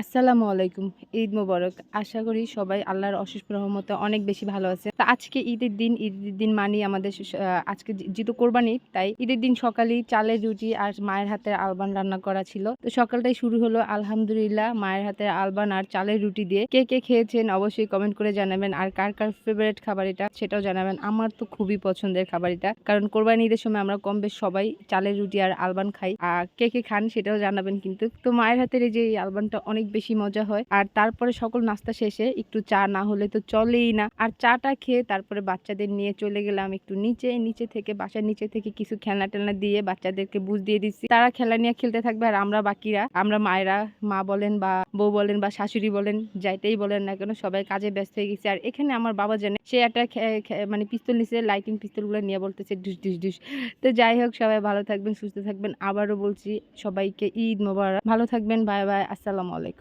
আসসালামু আলাইকুম। ঈদ মোবারক। আশা করি সবাই আল্লাহর অশেষ রহমতে অনেক বেশি ভালো আছে। তা আজকে ঈদের দিন ঈদের দিন মানি আমাদের আজকে যেহেতু কোরবানি, তাই ঈদের দিন সকালেই চালের রুটি আর মায়ের হাতের আলবান রান্না করা ছিল। তো সকালটাই শুরু হলো আলহামদুলিল্লাহ মায়ের হাতের আলবান আর চালের রুটি দিয়ে। কে কে খেয়েছেন অবশ্যই কমেন্ট করে জানাবেন। আর কার কার ফেভারিট খাবার এটা সেটাও জানাবেন। আমার তো খুবই পছন্দের খাবার এটা। কারণ কোরবানি ঈদের সময় আমরা কম বেশ সবাই চালের রুটি আর আলবান খাই। আর কে কে খান সেটাও জানাবেন কিন্তু। তো মায়ের হাতের এই যে আলবানটা অনেক বেশি মজা হয়। আর তারপরে সকল নাস্তা শেষে একটু চা না হলে তো চলেই না। আর চাটা খেয়ে তারপরে বাচ্চাদের নিয়ে চলে গেলাম একটু নিচে। নিচে থেকে, বাসার নিচে থেকে কিছু খেলনা টেলনা দিয়ে বাচ্চাদেরকে বুঝ দিয়ে দিচ্ছি। তারা খেলা নিয়ে খেলতে থাকবে আর আমরা বাকিরা, আমরা মায়েরা, মা বলেন বা বউ বলেন বা শাশুড়ি বলেন, যাইতেই বলেন না কেন, সবাই কাজে ব্যস্ত হয়ে গেছে। আর এখানে আমার বাবা জানে, সে একটা মানে পিস্তল নিচে লাইটিং পিস্তলগুলো নিয়ে বলতেছে ডুস ডুস ডুস তো যাই হোক, সবাই ভালো থাকবেন, সুস্থ থাকবেন। আবারও বলছি সবাইকে ঈদ মোবারক। ভালো থাকবেন, বাই বাই, আসসালামু আলাইকুম।